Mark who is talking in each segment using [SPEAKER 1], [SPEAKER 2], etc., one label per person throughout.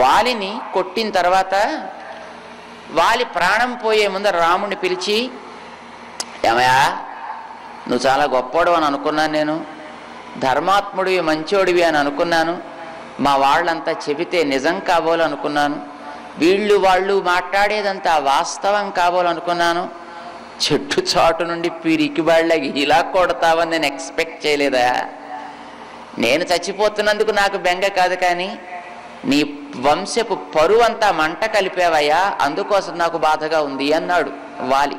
[SPEAKER 1] వాలిని కొట్టిన తర్వాత వాలి ప్రాణం పోయే ముందర రాముడిని పిలిచి ఏమయా నువ్వు చాలా గొప్పవాడు అని అనుకున్నాను నేను. ధర్మాత్ముడివి మంచోడివి అని అనుకున్నాను. మా వాళ్ళంతా చెబితే నిజం కాబోలనుకున్నాను వీళ్ళు వాళ్ళు మాట్లాడేదంతా వాస్తవం కాబోలనుకున్నాను చెట్టు చాటు నుండి పిరికి వాళ్ళకి ఇలా కొడతావని నేను ఎక్స్పెక్ట్ చేయలేదా? నేను చచ్చిపోతున్నందుకు నాకు బెంగ కాదు కానీ నీ వంశపు పరువంతా మంట కలిపావయ్యా అందుకోసం నాకు బాధగా ఉంది అన్నాడు వాలి.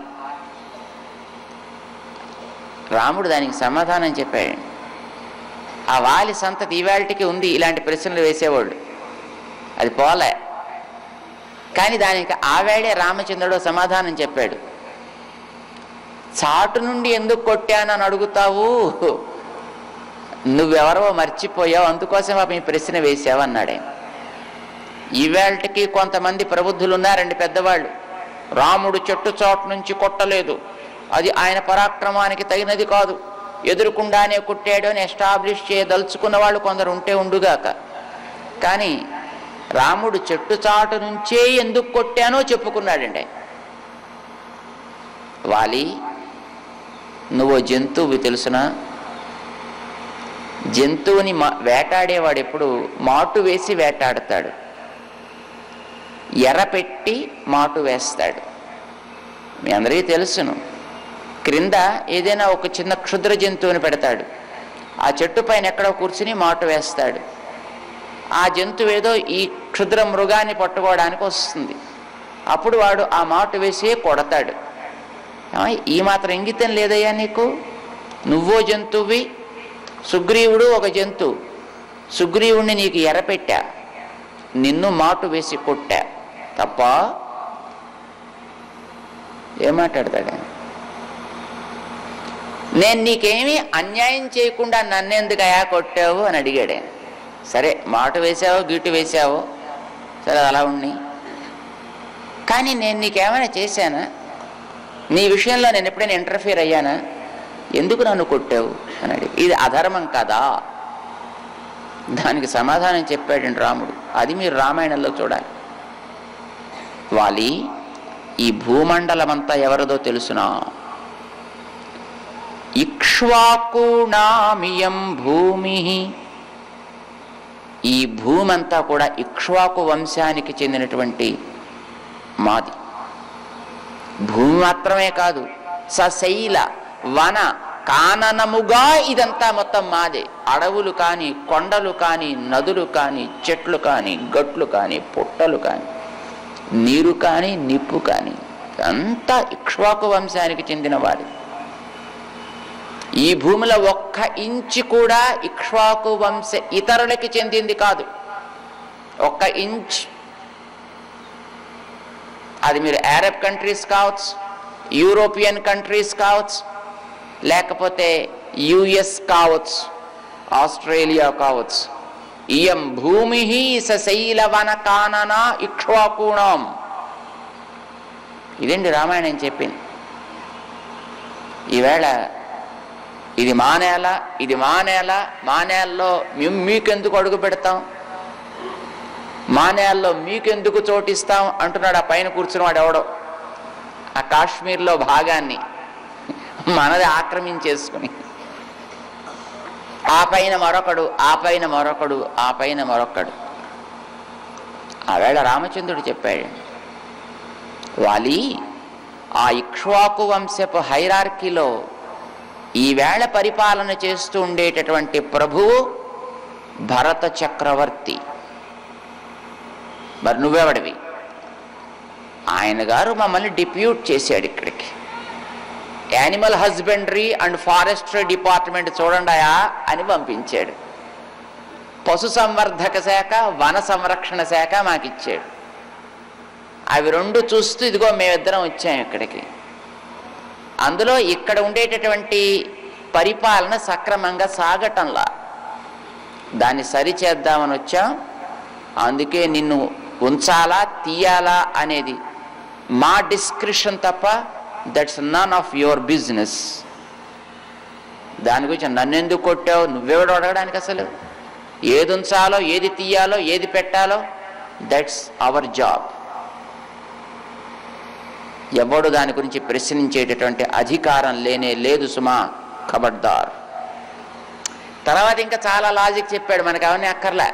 [SPEAKER 1] రాముడు దానికి సమాధానం చెప్పాడు. ఆ వాలి సంతతి ఈవేళకి ఉంది ఇలాంటి ప్రశ్నలు వేసేవాళ్ళు అది పోలే. కానీ దానికి ఆవేళే రామచంద్రుడు సమాధానం చెప్పాడు. చాటు నుండి ఎందుకు కొట్టానని అడుగుతావు? నువ్వెవరో మర్చిపోయావు అందుకోసం ఈ ప్రశ్న వేసావు అన్నాడు ఆయన. ఈవేళకి కొంతమంది ప్రబుద్ధులు ఉన్నారండి పెద్దవాళ్ళు. రాముడు చెట్టు చాటు నుంచి కొట్టలేదు. అది ఆయన పరాక్రమానికి తగినది కాదు. ఎదురుకుండానే కొట్టాడు అని ఎస్టాబ్లిష్ చేయదలుచుకున్న వాళ్ళు కొందరు ఉంటే ఉండుగాక. కానీ రాముడు చెట్టు చాటు నుంచే ఎందుకు కొట్టానో చెప్పుకున్నాడండి. వాలి నువ్వు జంతువు తెలుసునా? జంతువుని మా వేటాడేవాడు ఎప్పుడు మాటు వేసి వేటాడతాడు. ఎర పెట్టి మాటు వేస్తాడు. మీ అందరికీ తెలుసును. క్రింద ఏదైనా ఒక చిన్న క్షుద్ర జంతువుని పెడతాడు. ఆ చెట్టు పైన ఎక్కడో కూర్చుని మాటు వేస్తాడు. ఆ జంతువు ఏదో ఈ క్షుద్ర మృగాన్ని పట్టుకోవడానికి వస్తుంది. అప్పుడు వాడు ఆ మాటు వేసి కొడతాడు. ఈ మాత్రం ఇంగితం లేదయ్యా నీకు? నువ్వో జంతువువి సుగ్రీవుడు ఒక జంతువు. సుగ్రీవుణ్ణి నీకు ఎరపెట్టా నిన్ను మాటు వేసి కొట్టా. తప్ప ఏం మాట్లాడతాడు నేను నీకేమీ అన్యాయం చేయకుండా నన్నెందుకు అయా కొట్టావు అని అడిగాడు సరే మాట వేసావో గీటు వేసావో సరే అలా ఉండి. కానీ నేను నీకేమైనా చేశానా? నీ విషయంలో నేను ఎప్పుడైనా ఇంటర్ఫియర్ అయ్యానా? ఎందుకు నన్ను కొట్టావు అని అడిగి. ఇది అధర్మం కదా? దానికి సమాధానం చెప్పాడండి రాముడు. అది మీరు రామాయణంలో చూడాలి. వాలి ఈ భూమండలమంతా ఎవరిదో తెలుసునా? ఇక్ష్వాకుణామియం భూమి. ఈ భూమంతా కూడా ఇక్ష్వాకు వంశానికి చెందినటువంటి మాది. భూమి మాత్రమే కాదు సశైల వన కాననముగా ఇదంతా మొత్తం మాదే. అడవులు కానీ కొండలు కానీ నదులు కానీ చెట్లు కానీ గట్లు కానీ పుట్టలు కానీ. నీరు కానీ నిప్పు కానీ అంతా ఇక్ష్వాకు వంశానికి చెందిన వారి ఈ భూమిలో ఒక్క ఇంచు కూడా ఇక్ష్వాకు వంశ ఇతరులకి చెందింది కాదు. ఒక్క ఇంచ్. అది మీరు అరబ్ కంట్రీస్ కావచ్చు యూరోపియన్ కంట్రీస్ కావచ్చు లేకపోతే యుఎస్ కావచ్చు ఆస్ట్రేలియా కావచ్చు. ఇయం భూమి సశైలవన కానన ఇక్ష్వాకూణం. ఇదండి రామాయణం చెప్పింది? ఈవేళ ఇది మానేల ఇది మానేల మానేల్లో మేము మీకెందుకు అడుగు పెడతాం? మానేల్లో మీకెందుకు చోటిస్తాం? అంటున్నాడు ఆ పైన కూర్చున్నవాడు ఎవడో. ఆ కాశ్మీర్లో భాగాన్ని మనది ఆక్రమించేసుకుని. ఆ పైన మరొకడు ఆ పైన మరొకడు ఆ పైన మరొకడు ఆవేళ రామచంద్రుడు చెప్పాడు వాలి ఆ ఇక్ష్వాకు వంశపు హైరార్కీలో ఈవేళ పరిపాలన చేస్తూ ఉండేటటువంటి ప్రభువు భరత చక్రవర్తి. మరి నువ్వెవడివి? ఆయన గారు మమ్మల్ని డిప్యూట్ చేశాడు ఇక్కడికి. Animal husbandry and forestry department చూడండాయా అని పంపించాడు. పశు సంవర్ధక శాఖ వన సంరక్షణ శాఖ మాకు ఇచ్చాడు అవి రెండు చూస్తూ ఇదిగో మేమిద్దరం వచ్చాం ఇక్కడికి. అందులో ఇక్కడ ఉండేటటువంటి పరిపాలన సక్రమంగా సాగటంలా. దాన్ని సరిచేద్దామని వచ్చాం. అందుకే నిన్ను ఉంచాలా తీయాలా అనేది మా డిస్క్రిప్షన్ తప్ప that's none of your business దాని గురించి నన్ను ఎందుకు కొట్టావు? నువ్వెవడు అడగడానికి అసలు? ఏది ఉంచాలో ఏది తీయాలో ఏది పెట్టాలో? దట్స్ అవర్ జాబ్ ఎవడు దాని గురించి ప్రశ్నించేటటువంటి అధికారం లేనే లేదు సుమా ఖబర్దార్ తర్వాత ఇంకా చాలా లాజిక్ చెప్పాడు మనకు అవన్నీ అక్కర్లే.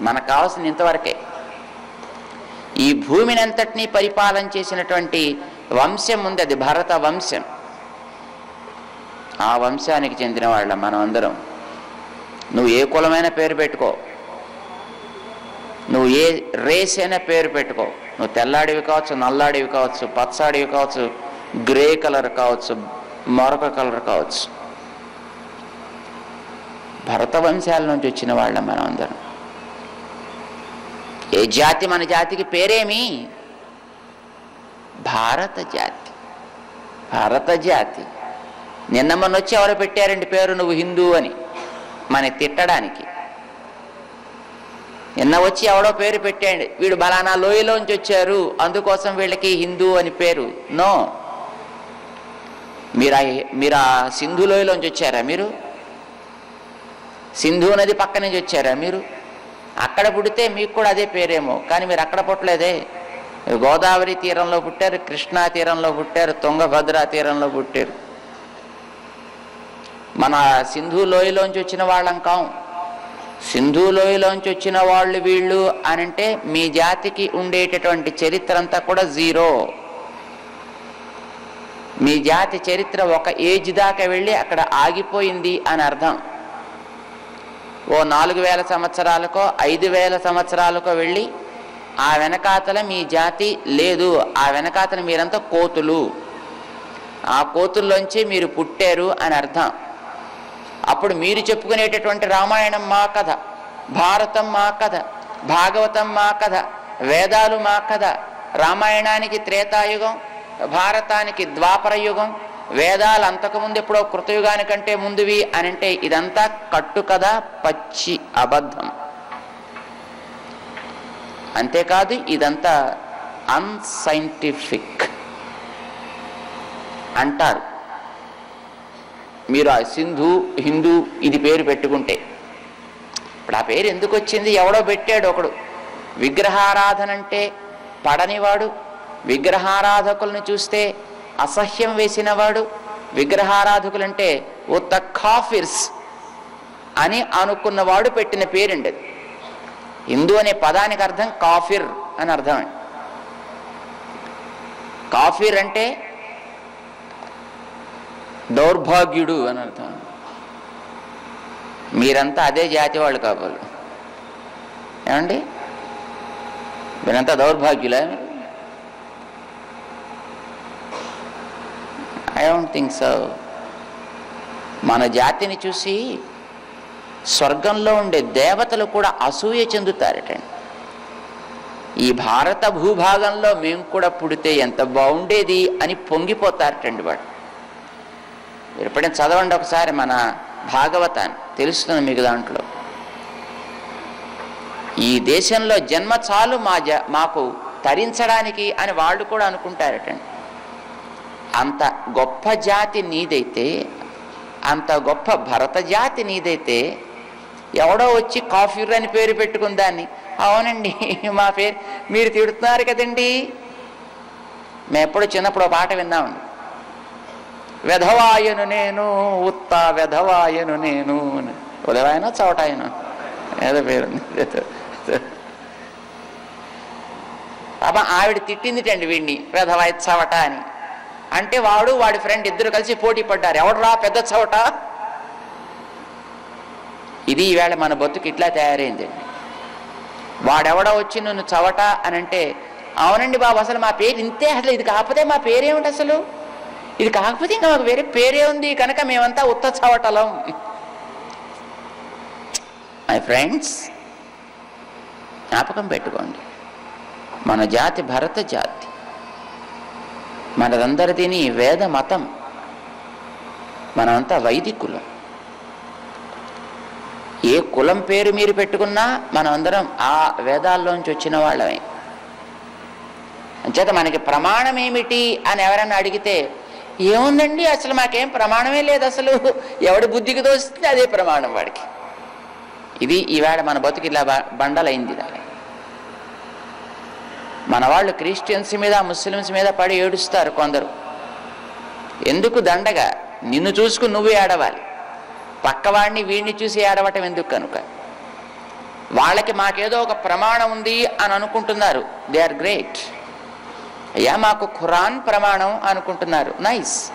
[SPEAKER 1] మనకు కావాల్సింది ఇంతవరకే. ఈ భూమిని అంతటినీ పరిపాలన చేసినటువంటి వంశం ఉంది అది భరత వంశం. ఆ వంశానికి చెందిన వాళ్ళ మనం అందరం నువ్వు ఏ కులమైన పేరు పెట్టుకో. నువ్వు ఏ రేస్ అయినా పేరు పెట్టుకో. నువ్వు తెల్లాడివి కావచ్చు నల్లాడివి కావచ్చు పచ్చాడివి కావచ్చు గ్రే కలర్ కావచ్చు మరొక కలర్ కావచ్చు. భరత వంశాల నుంచి వచ్చిన వాళ్ళం మనం అందరం ఏ జాతి మన జాతికి పేరేమి? భారత జాతి. భారత జాతి. నిన్న మొన్న వచ్చి ఎవరు పెట్టారండి పేరు నువ్వు హిందూ అని? మన తిట్టడానికి. నిన్న వచ్చి ఎవడో పేరు పెట్టాడు. వీడు బలానా లోయలోంచి వచ్చారు. అందుకోసం వీళ్ళకి హిందూ అని పేరు. నో. మీరు మీరా మీరు ఆ సింధు లోయలోంచి వచ్చారా మీరు? సింధు నది పక్క నుంచి వచ్చారా మీరు? అక్కడ పుడితే మీకు కూడా అదే పేరేమో. కానీ మీరు అక్కడ పుట్టలేదే. గోదావరి తీరంలో పుట్టారు కృష్ణా తీరంలో పుట్టారు తుంగభద్ర తీరంలో పుట్టారు. మన సింధు లోయలోంచి వచ్చిన వాళ్ళం కాం. సింధు లోయలోంచి వచ్చిన వాళ్ళు వీళ్ళు అని అంటే మీ జాతికి ఉండేటటువంటి చరిత్ర అంతా కూడా జీరో. మీ జాతి చరిత్ర ఒక ఏజ్ దాకా వెళ్ళి అక్కడ ఆగిపోయింది అని అర్థం. ఓ నాలుగు వేల సంవత్సరాలకో ఐదు వేల సంవత్సరాలకో వెళ్ళి ఆ వెనకాతల మీ జాతి లేదు. ఆ వెనకాతల మీరంతా కోతులు. ఆ కోతుల్లోంచి మీరు పుట్టారు అని అర్థం. అప్పుడు మీరు చెప్పుకునేటటువంటి రామాయణం మా కథ భారతం మా కథ భాగవతం మా కథ వేదాలు మా కథ రామాయణానికి త్రేతాయుగం భారతానికి ద్వాపర యుగం వేదాలు అంతకుముందు ఎప్పుడో కృతయుగానికంటే ముందువి అని అంటే ఇదంతా కట్టు కథ పచ్చి అబద్ధం. అంతేకాదు ఇదంతా అన్సైంటిఫిక్ అంటారు. మీరు ఆ సింధు హిందూ ఇది పేరు పెట్టుకుంటే ఇప్పుడు ఆ పేరు ఎందుకు వచ్చింది? ఎవడో పెట్టాడు ఒకడు. విగ్రహారాధన అంటే పడనివాడు విగ్రహారాధకులను చూస్తే అసహ్యం వేసినవాడు విగ్రహారాధకులంటే ఉత్త కాఫిర్స్ అని అనుకున్నవాడు పెట్టిన పేరండి అది హిందూ అనే పదానికి అర్థం కాఫిర్ అని అర్థం. కాఫిర్ అంటే దౌర్భాగ్యుడు అని అర్థం. మీరంతా అదే జాతి వాళ్ళు కావాలి. ఏమండి? మీరంతా దౌర్భాగ్యులే? ఐ డోంట్ థింక్ సో మన జాతిని చూసి స్వర్గంలో ఉండే దేవతలు కూడా అసూయ చెందుతారటండి ఈ భారత భూభాగంలో మేము కూడా పుడితే ఎంత బాగుండేది అని పొంగిపోతారటండి వాడు. మీరు ఎప్పుడైనా చదవండి ఒకసారి మన భాగవతాన్ని. తెలుస్తుంది మీకు దాంట్లో. ఈ దేశంలో జన్మ చాలు మా జ మాకు తరించడానికి అని వాళ్ళు కూడా అనుకుంటారటండి. అంత గొప్ప జాతి నీదైతే అంత గొప్ప భరత జాతి నీదైతే ఎవడో వచ్చి కాఫీర్ అని పేరు పెట్టుకుని దాన్ని. అవునండి మా పేరు మీరు తిడుతున్నారు కదండి. మేము ఎప్పుడు చిన్నప్పుడు పాట విన్నామండి వెధవాయను నేను ఉత్త వెధవాయను నేను ఉదవాయన చవటాయన ఏదో పేరుంది అబ్బా ఆవిడ తిట్టిందిటండి వీడిని వెధవాయ చవట అని. అంటే వాడు వాడి ఫ్రెండ్ ఇద్దరు కలిసి పోటీ పడ్డారు. ఎవడరా పెద్ద చవట? ఇది ఈవేళ మన బతుకు ఇట్లా తయారైందండి వాడెవడో వచ్చి నువ్వు చవట అని అంటే అవునండి బాబు అసలు మా పేరు ఇంతే అసలు ఇది కాకపోతే మా పేరేమిటి అసలు? ఇది కాకపోతే ఇంకా మాకు వేరే పేరే ఉంది కనుక మేమంతా ఉత్త చవటలం. మై ఫ్రెండ్స్ జ్ఞాపకం పెట్టుకోండి. మన జాతి భరత జాతి. మనదందరిదిని వేద మతం. మనమంతా వైదికులం. ఏ కులం పేరు మీరు పెట్టుకున్నా మనం అందరం ఆ వేదాల్లోంచి వచ్చిన వాళ్ళమే. అంచేత మనకి ప్రమాణం ఏమిటి అని ఎవరైనా అడిగితే ఏముందండి అసలు మాకేం ప్రమాణమే లేదు అసలు ఎవడి బుద్ధికి తోస్తుంది అదే ప్రమాణం వాడికి. ఇది ఈవేళ మన బతుకు ఇలా బండలైంది దాని. మన వాళ్ళు క్రిస్టియన్స్ మీద ముస్లిమ్స్ మీద పడి ఏడుస్తారు కొందరు. ఎందుకు దండగా? నిన్ను చూసుకుని నువ్వు ఏడవాలి పక్కవాడిని వీడిని చూసి ఏడవటం ఎందుకు కనుక? వాళ్ళకి మాకేదో ఒక ప్రమాణం ఉంది అని అనుకుంటున్నారు. దే ఆర్ గ్రేట్ అయ్యా మాకు ఖురాన్ ప్రమాణం అనుకుంటున్నారు. నైస్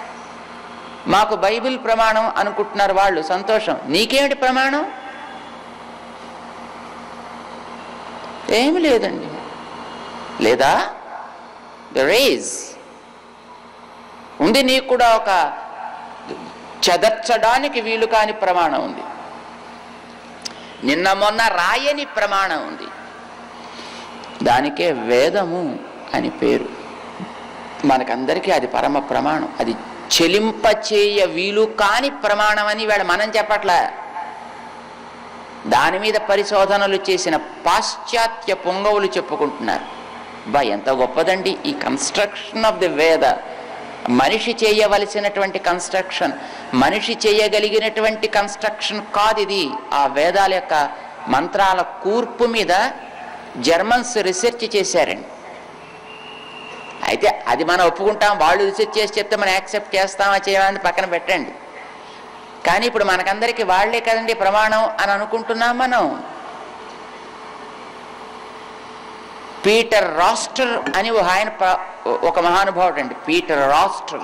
[SPEAKER 1] మాకు బైబిల్ ప్రమాణం అనుకుంటున్నారు వాళ్ళు. సంతోషం. నీకేమిటి ప్రమాణం? ఏమి లేదండి. లేదా? ద రేజ్ ఉంది నీకు కూడా ఒక చెదర్చడానికి వీలు కాని ప్రమాణం ఉంది. నిన్న మొన్న రాయని ప్రమాణం ఉంది. దానికే వేదము అని పేరు. మనకందరికీ అది పరమ ప్రమాణం. అది చెలింపచేయ వీలు కాని ప్రమాణం అని వేళ మనం చెప్పట్లే. దాని మీద పరిశోధనలు చేసిన పాశ్చాత్య పొంగవులు చెప్పుకుంటున్నారు. బా ఎంత గొప్పదండి ఈ కన్స్ట్రక్షన్ ఆఫ్ ది వేద. మనిషి చేయవలసినటువంటి కన్స్ట్రక్షన్ మనిషి చేయగలిగినటువంటి కన్స్ట్రక్షన్ కాదు ఇది. ఆ వేదాల యొక్క మంత్రాల కూర్పు మీద జర్మన్స్ రీసెర్చ్ చేశారండి. అయితే అది మనం ఒప్పుకుంటాం వాళ్ళు రీసెర్చ్ చేసి చెప్తే మనం యాక్సెప్ట్ చేస్తామా చేయమని పక్కన పెట్టండి. కానీ ఇప్పుడు మనకందరికీ వాళ్ళే కదండి ప్రమాణం అని అనుకుంటున్నాం మనం. పీటర్ రాస్టర్ అని ఒక ఆయన ఒక మహానుభావుడు అండి పీటర్ రాస్ట్రల్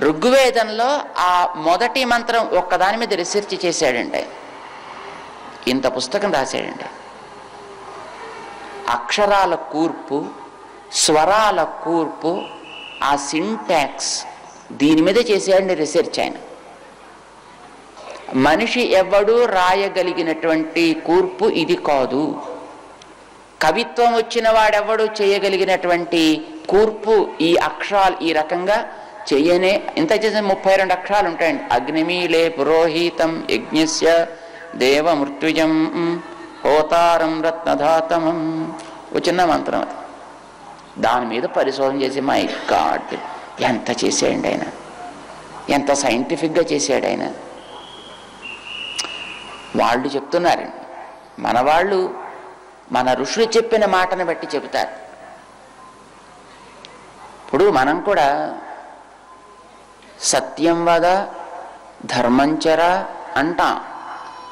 [SPEAKER 1] ఋగ్వేదంలో ఆ మొదటి మంత్రం ఒక్కదాని మీద రీసెర్చ్ చేశాడండి. ఇంత పుస్తకం రాశాడండి. అక్షరాల కూర్పు స్వరాల కూర్పు ఆ సింటాక్స్ దీని మీద చేసేయండి రీసెర్చ్ ఆయన. మనిషి ఎవడూ రాయగలిగినటువంటి కూర్పు ఇది కాదు. కవిత్వం వచ్చిన వాడెవడు చేయగలిగినటువంటి కూర్పు ఈ అక్షరాలు ఈ రకంగా చెయ్యనే ఇంత చేసిన ముప్పై రెండు అక్షరాలు ఉంటాయండి. అగ్నిమీలే పురోహితం యజ్ఞస్య దేవ మృత్యుజం హోతారం రత్నధాతమం. ఒక చిన్న మంత్రం అది. దాని మీద పరిశోధన చేసి మై గాడ్ ఎంత చేసాడండి ఆయన. ఎంత సైంటిఫిక్గా చేశాడు ఆయన. వాళ్ళు చెప్తున్నారండి మన వాళ్ళు మన ఋషులు చెప్పిన మాటను బట్టి చెబుతారు. ఇప్పుడు మనం కూడా సత్యం వద ధర్మంచర అంటాం.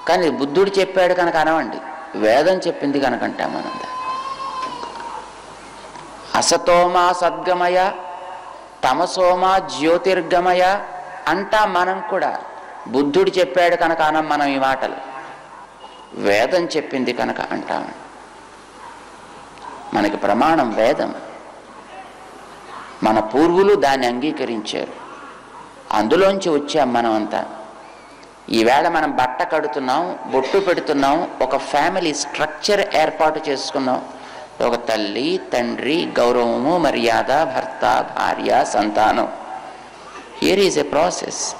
[SPEAKER 1] కానీ బుద్ధుడు చెప్పాడు కనుక అనవండి. వేదం చెప్పింది కనుక అంటాం మనం అసతోమా సద్గమయ తమసోమా జ్యోతిర్గమయ అంటాం మనం కూడా బుద్ధుడు చెప్పాడు కనుక అనం మనం ఈ మాటలు. వేదం చెప్పింది కనుక అంటాం. మనకి ప్రమాణం వేదం. మన పూర్వులు దాన్ని అంగీకరించారు. అందులోంచి వచ్చాం మనం అంతా ఈవేళ మనం బట్ట కడుతున్నాం బొట్టు పెడుతున్నాం ఒక ఫ్యామిలీ స్ట్రక్చర్ ఏర్పాటు చేసుకున్నాం. ఒక తల్లి తండ్రి గౌరవము మర్యాద భర్త భార్య సంతానం. హియర్ ఈజ్ ఎ ప్రాసెస్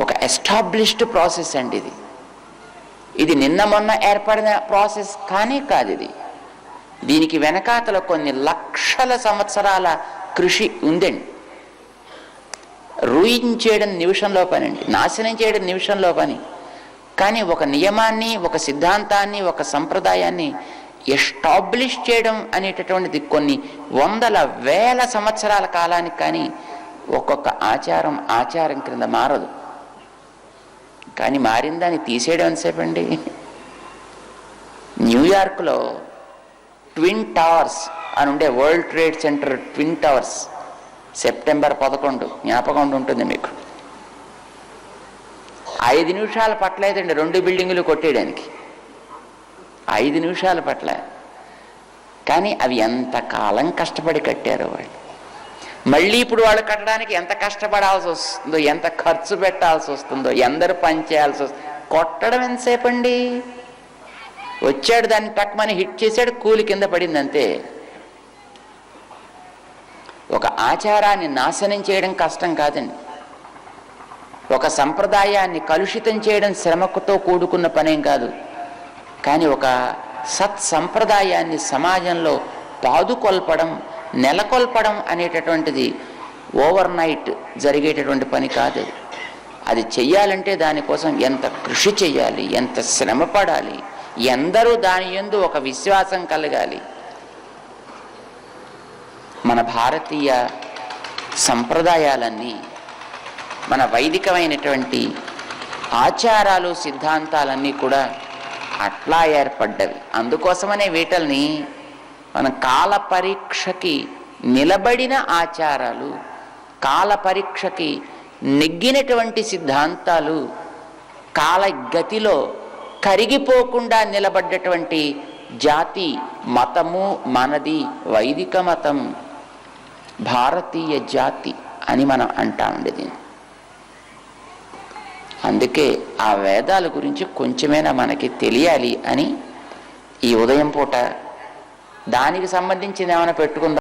[SPEAKER 1] ఒక ఎస్టాబ్లిష్డ్ ప్రాసెస్ అండి ఇది. ఇది నిన్న మొన్న ఏర్పడిన ప్రాసెస్ కానీ కాదు ఇది. దీనికి వెనకాతల కొన్ని లక్షల సంవత్సరాల కృషి ఉందండి. రూయిన్ చేయడం నిమిషంలో పని అండి నాశనం చేయడం నిమిషంలో పని. కానీ ఒక నియమాన్ని ఒక సిద్ధాంతాన్ని ఒక సంప్రదాయాన్ని ఎస్టాబ్లిష్ చేయడం అనేటటువంటిది కొన్ని వందల వేల సంవత్సరాల కాలానికి కానీ ఒక్కొక్క ఆచారం ఆచారం క్రింద మారదు. కానీ మారిందని తీసేయడం ఎంతసేపు అండి? న్యూయార్క్లో ట్విన్ టవర్స్ అని ఉండే world trade center twin towers September పదకొండు. జ్ఞాపకం ఉంటుంది మీకు. ఐదు నిమిషాలు పట్టలేదండి రెండు బిల్డింగులు కొట్టేయడానికి. ఐదు నిమిషాలు పట్ల కానీ అవి ఎంతకాలం కష్టపడి కట్టారో వాళ్ళు. మళ్ళీ ఇప్పుడు వాళ్ళు కట్టడానికి ఎంత కష్టపడాల్సి వస్తుందో ఎంత ఖర్చు పెట్టాల్సి వస్తుందో ఎందరు పని చేయాల్సి వస్తుంది కొట్టడం ఎంతసేపండి వచ్చాడు దాన్ని టక్మని హిట్ చేశాడు కూలి కింద పడింది అంతే ఒక ఆచారాన్ని నాశనం చేయడం కష్టం కాదండి. ఒక సంప్రదాయాన్ని కలుషితం చేయడం శ్రమకుతో కూడుకున్న పనేం కాదు. కానీ ఒక సత్సంప్రదాయాన్ని సమాజంలో పాదుకొల్పడం నెలకొల్పడం అనేటటువంటిది ఓవర్ నైట్ జరిగేటటువంటి పని కాదు అది చెయ్యాలంటే దానికోసం ఎంత కృషి చెయ్యాలి ఎంత శ్రమ పడాలి ఎందరూ దాని యందు ఒక విశ్వాసం కలగాలి. మన భారతీయ సంప్రదాయాలన్నీ మన వైదికమైనటువంటి ఆచారాలు సిద్ధాంతాలన్నీ కూడా అట్లా ఏర్పడ్డవి. అందుకోసమనే వీటల్ని మన కాల పరీక్షకి నిలబడిన ఆచారాలు కాల పరీక్షకి నెగ్గినటువంటి సిద్ధాంతాలు కాలగతిలో కరిగిపోకుండా నిలబడ్డటువంటి జాతి మతము మనది వైదిక మతం భారతీయ జాతి అని మనం అంటా ఉండేది. అందుకే ఆ వేదాల గురించి కొంచెమైనా మనకి తెలియాలి అని ఈ ఉదయం పూట దానికి సంబంధించింది ఏమైనా పెట్టుకుందాం.